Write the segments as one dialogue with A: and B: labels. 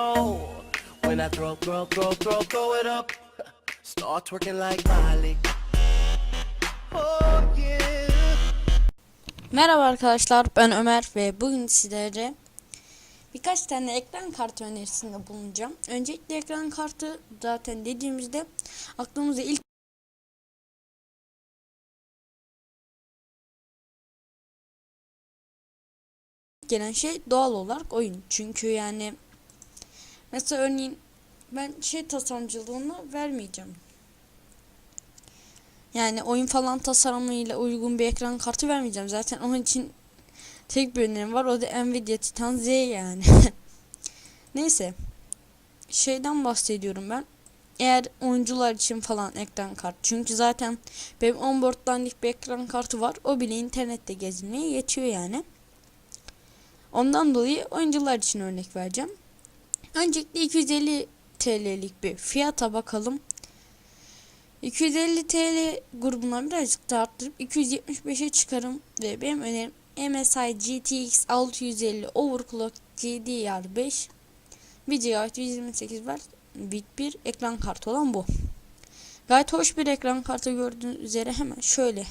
A: When I throw, throw, throw, throw, throw it up, start twerking like Miley. Oh yeah.
B: Merhaba arkadaşlar ben Ömer ve bugün sizlere birkaç tane ekran kartı önerisinde bulunacağım. Öncelikle ekran kartı zaten dediğimizde aklımıza ilk gelen şey doğal olarak oyun. Çünkü yani mesela örneğin ben şey tasarımcılığını vermeyeceğim. Yani oyun falan tasarımıyla uygun bir ekran kartı vermeyeceğim. Zaten onun için tek bir önerim var. O da Nvidia Titan Z yani. Neyse. Şeyden bahsediyorum ben. Eğer oyuncular için falan ekran kartı. Çünkü zaten benim onboard'danlık bir ekran kartı var. O bile internette gezinmeye yetiyor yani. Ondan dolayı oyuncular için örnek vereceğim. Öncelikle 250 TL'lik bir fiyata bakalım. 250 TL grubuna birazcık da arttırıp 275'e çıkarım ve benim önerim MSI GTX 650 Overclock GDDR5 1 GB 128 var bit bir ekran kartı olan bu. Gayet hoş bir ekran kartı gördüğünüz üzere hemen şöyle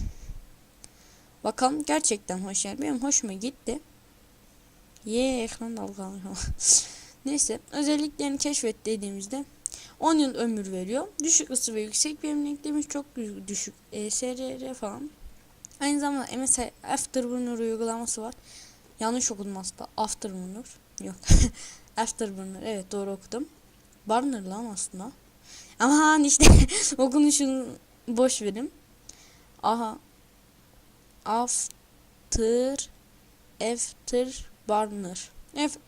B: bakalım gerçekten hoş yani benim hoşuma gitti. Ye ekran dalgalanıyor. Neyse özelliklerini keşfet dediğimizde 10 yıl ömür veriyor. Düşük ısı ve yüksek verimlilik demiş çok düşük e, falan. Aynı zamanda MSI Afterburner uygulaması var. Yanlış okunması da Afterburner. Yok. Afterburner evet doğru okudum. Burner lan aslında. Ama hani işte okunuşunu boş verim. Aha. After After Burner.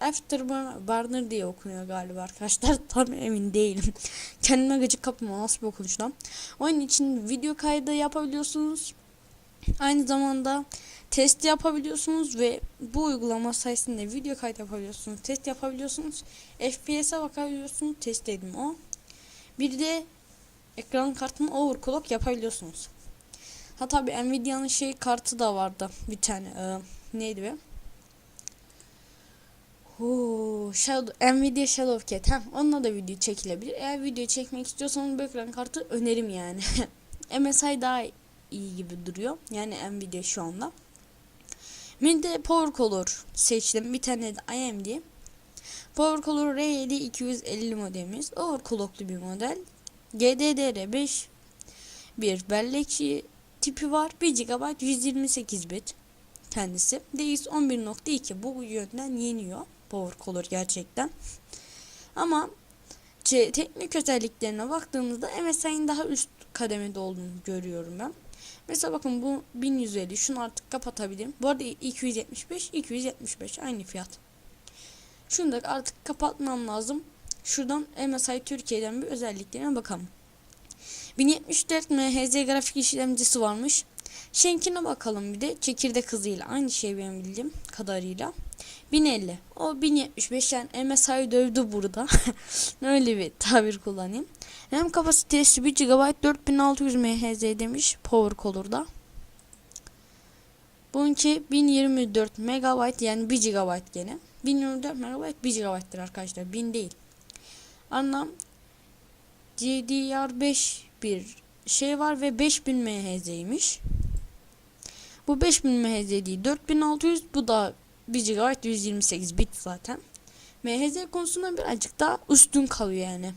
B: Afterburner diye okunuyor galiba arkadaşlar. Tam emin değilim. Kendime gıcık kapma nasıl bir okunuş lan. Onun için video kaydı yapabiliyorsunuz. Aynı zamanda test yapabiliyorsunuz ve bu uygulama sayesinde video kaydı yapabiliyorsunuz. Test yapabiliyorsunuz. FPS'e bakabiliyorsunuz. Test edin o. Bir de ekran kartını overclock yapabiliyorsunuz. Ha tabi Nvidia'nın şey kartı da vardı. Bir tane. Ee, neydi be? Oo, Shadow, Nvidia Shadowcat. Heh, onunla da video çekilebilir. Eğer video çekmek istiyorsanız bu ekran kartı önerim yani. MSI daha iyi gibi duruyor. Yani Nvidia şu anda. De Power Color seçtim. Bir tane de AMD. Power Color R7 250 modelimiz. Overclocklu bir model. GDDR5 bir bellek tipi var. 1 GB 128 bit kendisi. DX 11.2 bu yönden yeniyor. Power Color gerçekten. Ama teknik özelliklerine baktığımızda MSI'nin daha üst kademede olduğunu görüyorum ben. Mesela bakın bu 1150 şunu artık kapatabilirim. Bu arada 275 275 aynı fiyat. Şunu da artık kapatmam lazım. Şuradan MSI Türkiye'den bir özelliklerine bakalım. 1074 MHz grafik işlemcisi varmış. Şenkine bakalım bir de çekirdek hızıyla aynı şey benim bildiğim kadarıyla. 1050. O 1075 yani MSI dövdü burada. Öyle bir tabir kullanayım. RAM kapasitesi 1 GB 4600 MHz demiş Power Color'da. Bununki 1024 MB yani 1 GB gene. 1024 MB 1 GB'tır arkadaşlar. 1000 değil. Anlam GDDR5 bir şey var ve 5000 MHz'ymiş. Bu 5000 MHz değil 4600 bu da 1 GB 128 bit zaten. MHz konusunda birazcık daha üstün kalıyor yani.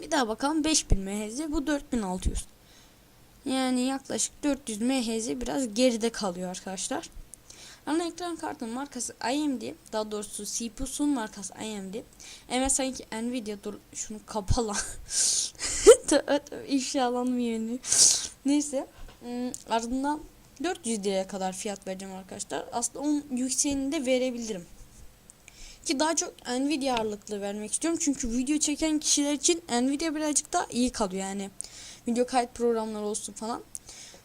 B: Bir daha bakalım 5000 MHz bu 4600. Yani yaklaşık 400 MHz biraz geride kalıyor arkadaşlar. Ana ekran kartının markası AMD. Daha doğrusu CPU'sunun markası AMD. MSI'ninki Nvidia. Dur şunu kapala. İfşalanmıyor. Neyse. Hmm, ardından 400 liraya kadar fiyat vereceğim arkadaşlar. Aslında onun yükseğini de verebilirim. Ki daha çok Nvidia ağırlıklı vermek istiyorum. Çünkü video çeken kişiler için Nvidia birazcık daha iyi kalıyor yani. Video kayıt programları olsun falan.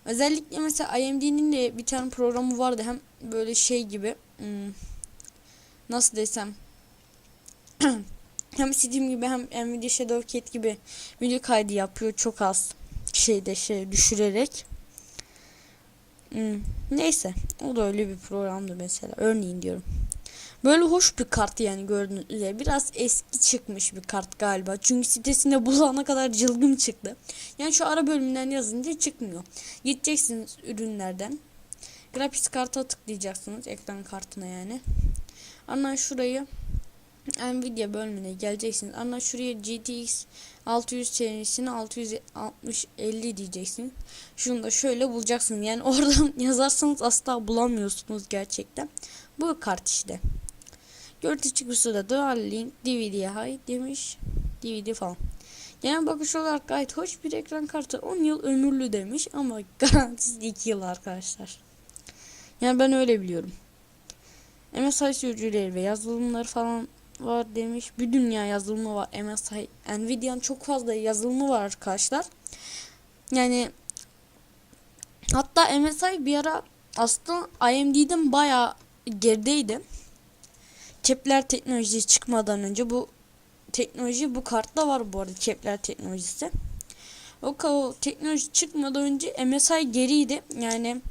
B: Özellikle mesela AMD'nin de bir tane programı vardı. Hem böyle şey gibi hmm, nasıl desem hem Steam gibi hem Nvidia Shadowcat gibi video kaydı yapıyor çok az şeyde şey düşürerek. Hmm, neyse o da öyle bir programdı mesela örneğin diyorum. Böyle hoş bir kart yani gördüğünüz üzere. Biraz eski çıkmış bir kart galiba. Çünkü sitesinde bulana kadar cılgın çıktı. Yani şu ara bölümünden yazınca çıkmıyor. Gideceksiniz ürünlerden. Grafis karta tıklayacaksınız. Ekran kartına yani. Ondan şurayı Nvidia bölümüne geleceksiniz. Ondan şuraya GTX 600 serisini 660 50 diyeceksiniz. Şunu da şöyle bulacaksınız. Yani oradan yazarsanız asla bulamıyorsunuz gerçekten. Bu kart işte. Görüntü çıkışı da Dual Link DVD High demiş. DVD falan. Genel bakış olarak gayet hoş bir ekran kartı. 10 yıl ömürlü demiş ama garantisi 2 yıl arkadaşlar. Yani ben öyle biliyorum. MSI sürücüleri ve yazılımları falan var demiş. Bir dünya yazılımı var. MSI, Nvidia'nın çok fazla yazılımı var arkadaşlar. Yani hatta MSI bir ara aslında AMD'den bayağı gerideydi. Kepler teknolojisi çıkmadan önce bu teknoloji bu kartta var bu arada Kepler teknolojisi. O, o teknoloji çıkmadan önce MSI geriydi. Yani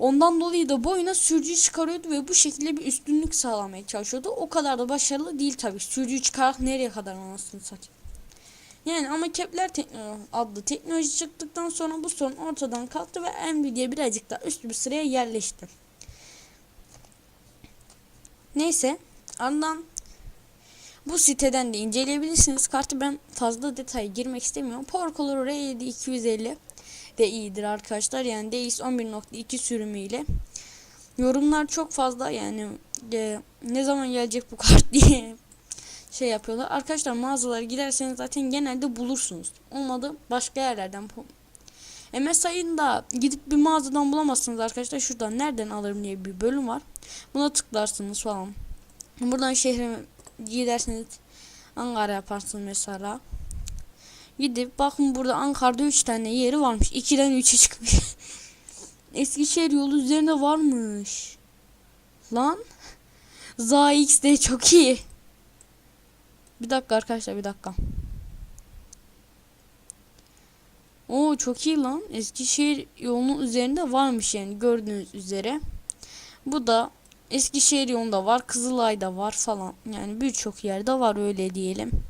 B: ondan dolayı da bu oyuna sürücü çıkarıyordu ve bu şekilde bir üstünlük sağlamaya çalışıyordu. O kadar da başarılı değil tabii. Sürücü çıkarak nereye kadar anasını satayım. Yani ama Kepler tekno adlı teknoloji çıktıktan sonra bu sorun ortadan kalktı ve Nvidia birazcık daha üst bir sıraya yerleşti. Neyse ardından bu siteden de inceleyebilirsiniz. Kartı ben fazla detaya girmek istemiyorum. Power Color R7 250 de iyidir arkadaşlar. Yani DX 11.2 sürümüyle. Yorumlar çok fazla yani e, ne zaman gelecek bu kart diye şey yapıyorlar. Arkadaşlar mağazalara giderseniz zaten genelde bulursunuz. Olmadı başka yerlerden MSI'ın da gidip bir mağazadan bulamazsınız arkadaşlar. Şuradan nereden alırım diye bir bölüm var. Buna tıklarsınız falan. Buradan şehre giderseniz Ankara yaparsınız mesela. Gidip bakın burada Ankara'da 3 tane yeri varmış. 2'den 3'e çıkmış. Eskişehir yolu üzerinde varmış. Lan. ZX de çok iyi. Bir dakika arkadaşlar bir dakika. Oo çok iyi lan. Eskişehir yolunun üzerinde varmış yani gördüğünüz üzere. Bu da Eskişehir yolunda var, Kızılay'da var falan. Yani birçok yerde var öyle diyelim.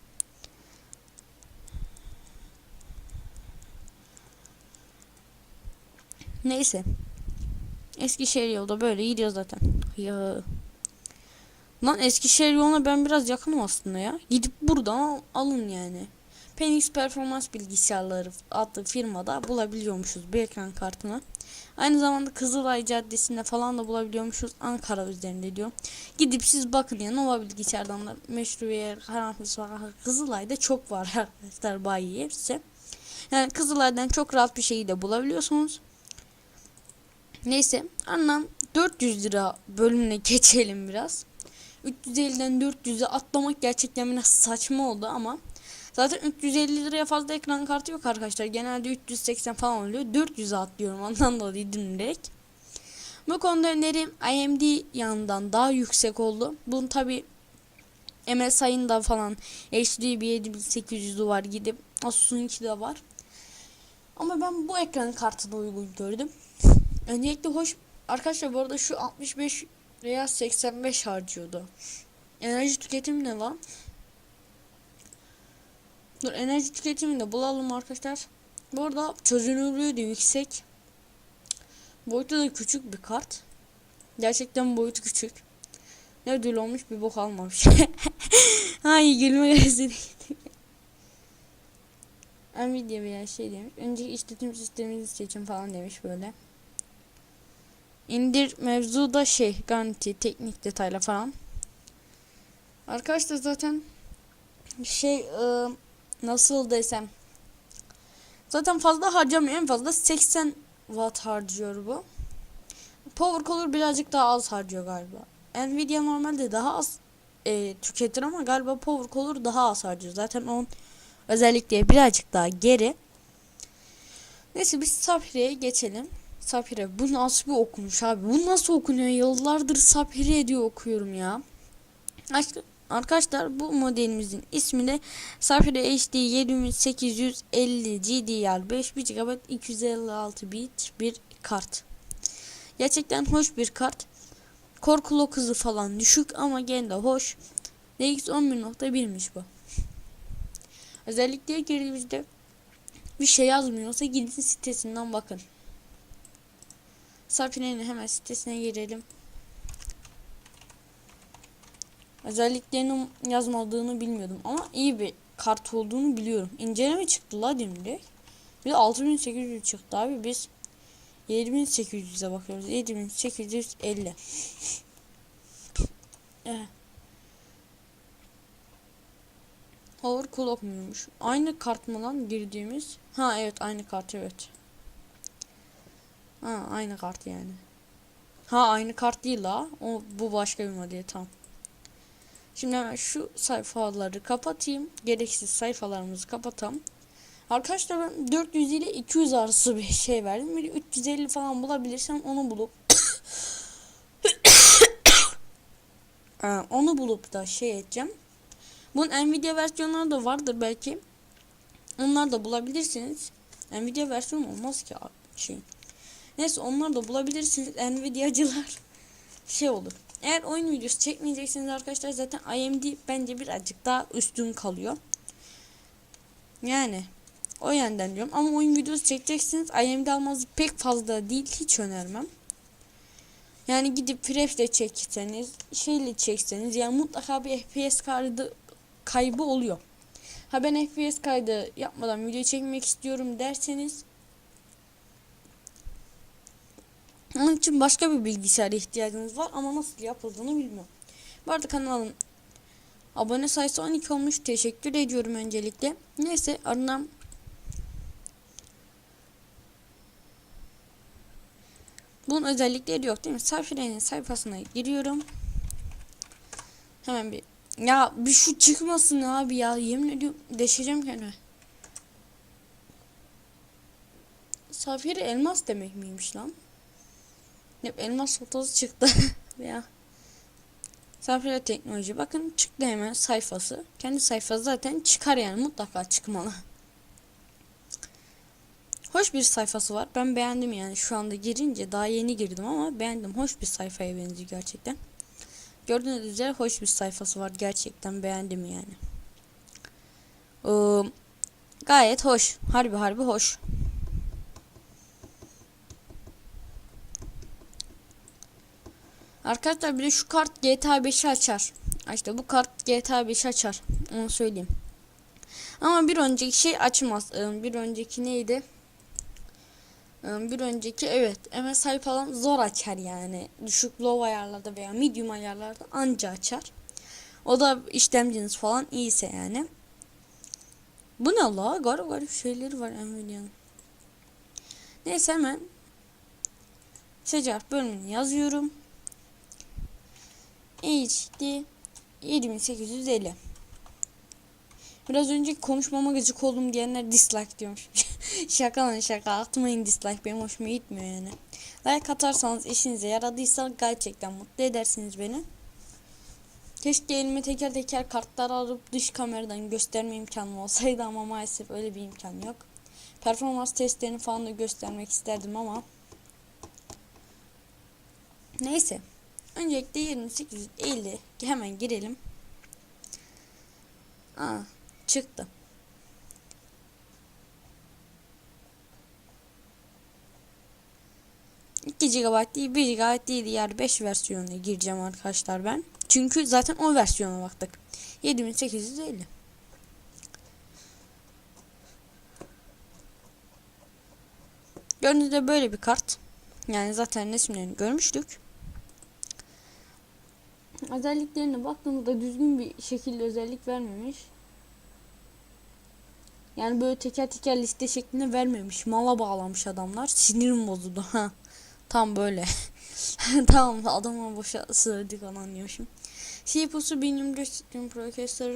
B: Neyse. Eskişehir yolda böyle gidiyor zaten. Ya. Lan Eskişehir yoluna ben biraz yakınım aslında ya. Gidip buradan alın yani. Phoenix Performans Bilgisayarları adlı firmada bulabiliyormuşuz bir ekran kartını. Aynı zamanda Kızılay Caddesi'nde falan da bulabiliyormuşuz Ankara üzerinde diyor. Gidip siz bakın ya Nova Bilgisayar'dan da Meşruiye, Karanfil Kızılay'da çok var arkadaşlar bayi hepsi. Yani Kızılay'dan çok rahat bir şeyi de bulabiliyorsunuz. Neyse anlam 400 lira bölümüne geçelim biraz. 350'den 400'e atlamak gerçekten biraz saçma oldu ama Zaten 350 liraya fazla ekran kartı yok arkadaşlar. Genelde 380 falan oluyor. 400'e atlıyorum ondan dolayı direkt. Bu konuda önerim AMD yanından daha yüksek oldu. Bunun tabi MSI'ın da falan HDB 7800'ü var gidip Asus'unki de var. Ama ben bu ekran kartını uygun gördüm. Öncelikle hoş arkadaşlar bu arada şu 65 veya 85 harcıyordu. Enerji tüketimi ne lan? Dur enerji tüketimini de bulalım arkadaşlar. Bu arada çözünürlüğü de yüksek. Boyutu da küçük bir kart. Gerçekten boyutu küçük. Ne ödül olmuş bir bok almamış. Hayır gülme gözü Nvidia veya şey demiş. Önceki işletim sisteminizi seçin falan demiş böyle. İndir mevzu da şey garanti teknik detayla falan. Arkadaşlar zaten şey ıı, nasıl desem zaten fazla harcamıyor en fazla 80 watt harcıyor bu. Power Color birazcık daha az harcıyor galiba. Nvidia normalde daha az e, tüketir ama galiba Power Color daha az harcıyor. Zaten onun özellikle birazcık daha geri. Neyse biz Safire'ye geçelim Safire bu nasıl bir okumuş abi bu nasıl okunuyor yıllardır Safire diye okuyorum ya Arkadaşlar bu modelimizin ismi de Safire HD 7850 GDR5 1 GB 256 bit bir kart. Gerçekten hoş bir kart. Korkuluk hızı falan düşük ama gene de hoş. DX 11.1'miş bu. Özellikle girdiğimizde bir şey yazmıyorsa gidin sitesinden bakın. Safine'nin hemen sitesine girelim. Özelliklerinin yazmadığını bilmiyordum ama iyi bir kart olduğunu biliyorum. İnceleme çıktı la dimdik. Bir de 6800 çıktı abi biz 7800'e bakıyoruz. 7850. Evet. Overclock muymuş? Aynı kart mı lan girdiğimiz? Ha evet aynı kart evet. Ha aynı kart yani. Ha aynı kart değil la. O bu başka bir model tamam. Şimdi hemen şu sayfaları kapatayım. Gereksiz sayfalarımızı kapatalım. Arkadaşlar ben 400 ile 200 arası bir şey verdim. Bir 350 falan bulabilirsem onu bulup onu bulup da şey edeceğim. Bunun Nvidia versiyonları da vardır belki. Onlar da bulabilirsiniz. Nvidia versiyonu olmaz ki şey. Neyse onlar da bulabilirsiniz. Nvidia'cılar şey olur. Eğer oyun videosu çekmeyeceksiniz arkadaşlar zaten AMD bence birazcık daha üstün kalıyor. Yani o yönden diyorum ama oyun videosu çekeceksiniz AMD almanız pek fazla değil hiç önermem. Yani gidip Fresh'le çekseniz şeyle çekseniz yani mutlaka bir FPS kaydı kaybı oluyor. Ha ben FPS kaydı yapmadan video çekmek istiyorum derseniz onun için başka bir bilgisayara ihtiyacınız var ama nasıl yapıldığını bilmiyorum. Bu arada kanalın abone sayısı 12 olmuş. Teşekkür ediyorum öncelikle. Neyse ardından Bunun özellikleri yok değil mi? Safire'nin sayfasına giriyorum. Hemen bir ya bir şu çıkmasın abi ya. Yemin ediyorum deşeceğim kendimi. Safire elmas demek miymiş lan? Hep elmas fotosu çıktı. ya. Safire teknoloji. Bakın çıktı hemen sayfası. Kendi sayfası zaten çıkar yani mutlaka çıkmalı. Hoş bir sayfası var. Ben beğendim yani şu anda girince daha yeni girdim ama beğendim. Hoş bir sayfaya benziyor gerçekten. Gördüğünüz üzere hoş bir sayfası var. Gerçekten beğendim yani. Ee, gayet hoş. Harbi harbi hoş. Arkadaşlar bir de şu kart GTA 5'i açar. İşte bu kart GTA 5'i açar. Onu söyleyeyim. Ama bir önceki şey açmaz. Ee, bir önceki neydi? Ee, Bir önceki evet MSI falan zor açar yani. Düşük low ayarlarda veya medium ayarlarda anca açar. O da işlemciniz falan iyiyse yani. Bu ne la? Garip garip şeyleri var Nvidia'nın. Neyse hemen Secar bölümünü yazıyorum. HD 7850 Biraz önce konuşmama gıcık oldum diyenler dislike diyormuş. şaka lan şaka atmayın dislike benim hoşuma gitmiyor yani. Like atarsanız işinize yaradıysa gerçekten mutlu edersiniz beni. Keşke elime teker teker kartlar alıp dış kameradan gösterme imkanım olsaydı ama maalesef öyle bir imkan yok. Performans testlerini falan da göstermek isterdim ama. Neyse. Öncelikle 2850 hemen girelim. Aa, çıktı. İki GB değil 1 GB değil diğer 5 versiyonuna gireceğim arkadaşlar ben. Çünkü zaten o versiyona baktık. 7850. Gördüğünüzde böyle bir kart. Yani zaten resimlerini görmüştük. Özelliklerine baktığımızda düzgün bir şekilde özellik vermemiş. Yani böyle teker teker liste şeklinde vermemiş. Mala bağlamış adamlar. Sinirim bozuldu. Ha. Tam böyle. tamam adama boşa sığırdık falan diyormuşum. CPU'su 1024 System Processor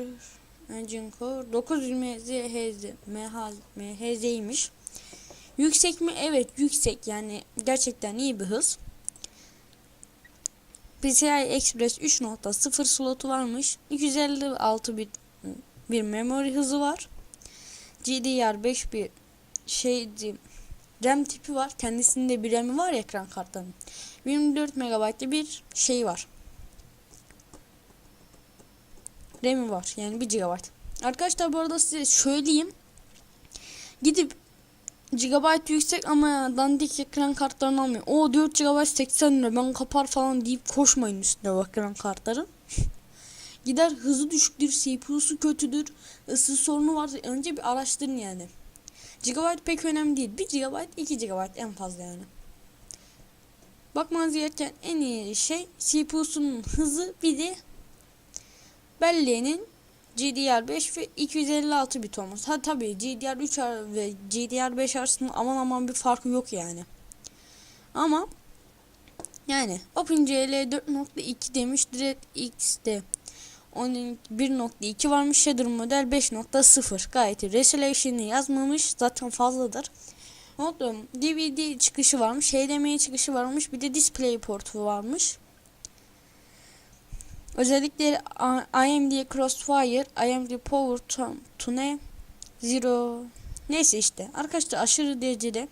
B: Core 900 MHz MHZ'ymiş. Yüksek mi? Evet yüksek yani gerçekten iyi bir hız. PCI Express 3.0 slotu varmış. 256 bit bir memory hızı var. GDDR5 bir şeydi RAM tipi var. Kendisinde bir RAM'i var ya ekran kartlarının. 24 MB'lı bir şey var. RAM'i var. Yani 1 GB. Arkadaşlar bu arada size söyleyeyim. Gidip GB yüksek ama dandik ekran kartlarını almayın. O 4 GB 80 lira ben kapar falan deyip koşmayın üstüne ekran kartların. Gider hızı düşüktür, CPU'su kötüdür, ısı sorunu varsa önce bir araştırın yani. GB pek önemli değil. 1 GB, 2 GB en fazla yani. Bakmanız gereken en iyi şey CPU'sunun hızı bir de belleğinin GDR5 ve 256 bit olması. Ha tabii GDR3 ar- ve GDR5 arasında aman aman bir farkı yok yani. Ama yani OpenGL 4.2 demiş DirectX'de onun 1.2 varmış Shader model 5.0 gayet iyi. Resolution'ı yazmamış zaten fazladır. Unuttum. DVD çıkışı varmış, HDMI çıkışı varmış, bir de display portu varmış. Özellikleri AMD Crossfire, AMD Power to- Tune Zero neyse işte arkadaşlar aşırı derecede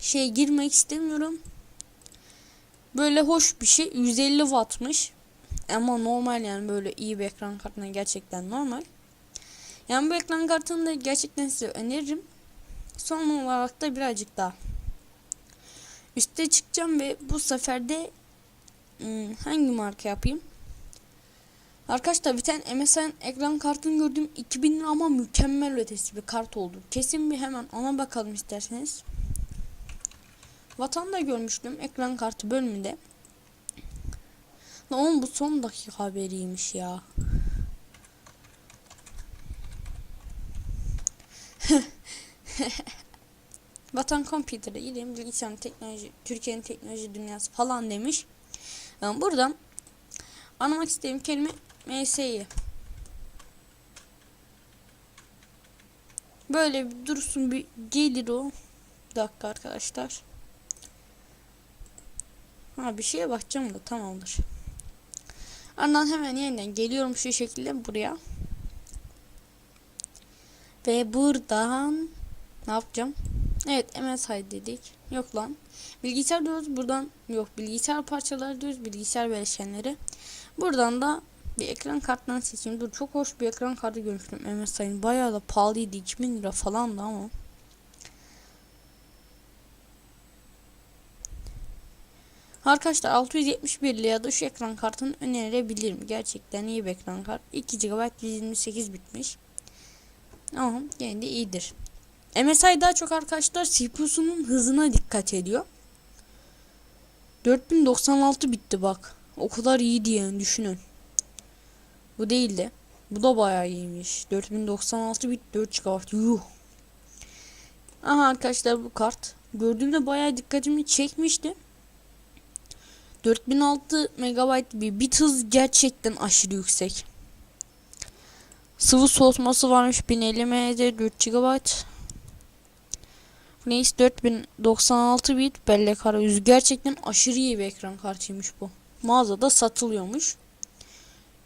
B: şey girmek istemiyorum. Böyle hoş bir şey 150 wattmış. Ama normal yani böyle iyi bir ekran kartına gerçekten normal. Yani bu ekran kartını da gerçekten size öneririm. Son olarak da birazcık daha üste çıkacağım ve bu sefer de hmm, hangi marka yapayım? Arkadaşlar bir tane MSN ekran kartını gördüm 2000 lira ama mükemmel ötesi bir kart oldu. Kesin bir hemen ona bakalım isterseniz. Vatanda görmüştüm ekran kartı bölümünde. Lan oğlum bu son dakika haberiymiş ya. Vatan Computer'ı ilim bilgisayar teknoloji Türkiye'nin teknoloji dünyası falan demiş. Yani buradan anlamak istediğim kelime MS'yi. Böyle bir dursun bir gelir o. Bir dakika arkadaşlar. Ha bir şeye bakacağım da tamamdır. Ardından hemen yeniden geliyorum şu şekilde buraya. Ve buradan ne yapacağım? Evet MSI dedik. Yok lan. Bilgisayar diyoruz buradan. Yok bilgisayar parçaları diyoruz. Bilgisayar bileşenleri. Buradan da bir ekran kartından seçeyim. Dur çok hoş bir ekran kartı görmüştüm MSI'nin. Bayağı da pahalıydı. 2000 lira falandı ama. Arkadaşlar 671 liraya da şu ekran kartını önerebilirim. Gerçekten iyi bir ekran kart. 2 GB 128 bitmiş. Ama yine de iyidir. MSI daha çok arkadaşlar CPU'sunun hızına dikkat ediyor. 4096 bitti bak. O kadar iyiydi yani düşünün. Bu değildi. Bu da bayağı iyiymiş. 4096 bit 4 GB. Yuh. Aha arkadaşlar bu kart. Gördüğümde bayağı dikkatimi çekmişti. 4006 MB bir bit hız gerçekten aşırı yüksek. Sıvı soğutması varmış 1050 Mhz 4 GB. Neyse 4096 bit bellek arayüzü gerçekten aşırı iyi bir ekran kartıymış bu. Mağazada satılıyormuş.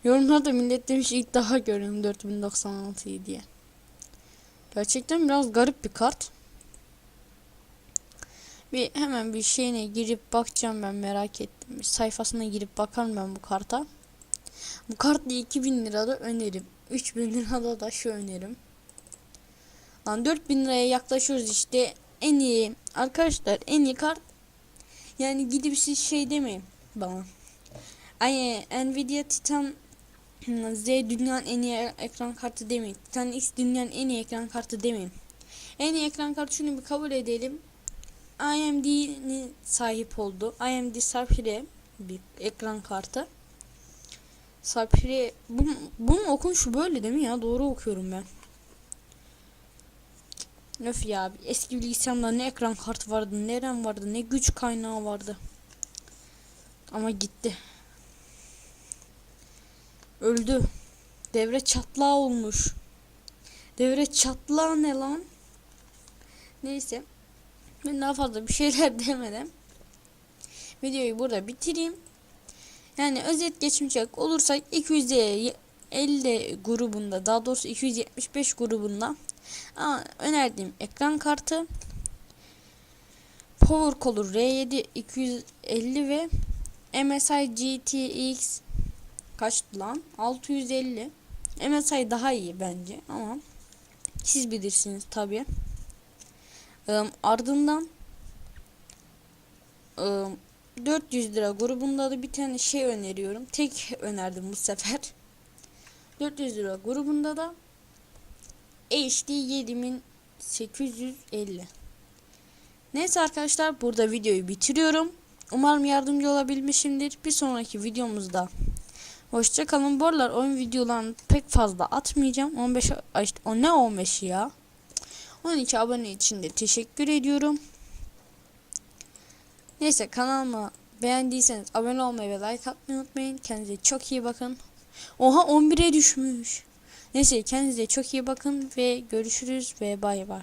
B: Yorumlarda millet demiş ilk daha görüyorum 4096'yı diye. Gerçekten biraz garip bir kart. Bir hemen bir şeyine girip bakacağım ben merak ettim. Bir sayfasına girip bakarım ben bu karta. Bu kart da 2000 lirada önerim. 3000 lirada da şu önerim. Lan 4000 liraya yaklaşıyoruz işte. En iyi arkadaşlar en iyi kart. Yani gidip siz şey demeyin bana. Ay Nvidia Titan Z dünyanın en iyi ekran kartı demeyin. Titan X dünyanın en iyi ekran kartı demeyin. En iyi ekran kartı şunu bir kabul edelim. AMD'nin sahip oldu. AMD Sapphire bir ekran kartı. Sapphire bunun, bunun okunuşu böyle değil mi ya? Doğru okuyorum ben. Öf ya eski bilgisayarımda ne ekran kartı vardı, ne RAM vardı, ne güç kaynağı vardı. Ama gitti. Öldü. Devre çatlağı olmuş. Devre çatlağı ne lan? Neyse. Ben daha fazla bir şeyler demeden videoyu burada bitireyim. Yani özet geçmeyecek olursak 250 grubunda daha doğrusu 275 grubunda ama önerdiğim ekran kartı Power Color R7 250 ve MSI GTX kaçtı lan? 650. MSI daha iyi bence ama siz bilirsiniz tabi. ardından ım, 400 lira grubunda da bir tane şey öneriyorum. Tek önerdim bu sefer. 400 lira grubunda da HD 7850. Neyse arkadaşlar burada videoyu bitiriyorum. Umarım yardımcı olabilmişimdir. Bir sonraki videomuzda hoşça kalın. Bu aralar oyun videolarını pek fazla atmayacağım. 15 ay işte, o ne 15 ya? 12 abone için de teşekkür ediyorum. Neyse kanalıma beğendiyseniz abone olmayı ve like atmayı unutmayın. Kendinize çok iyi bakın. Oha 11'e düşmüş. Neyse kendinize çok iyi bakın ve görüşürüz ve bay bay.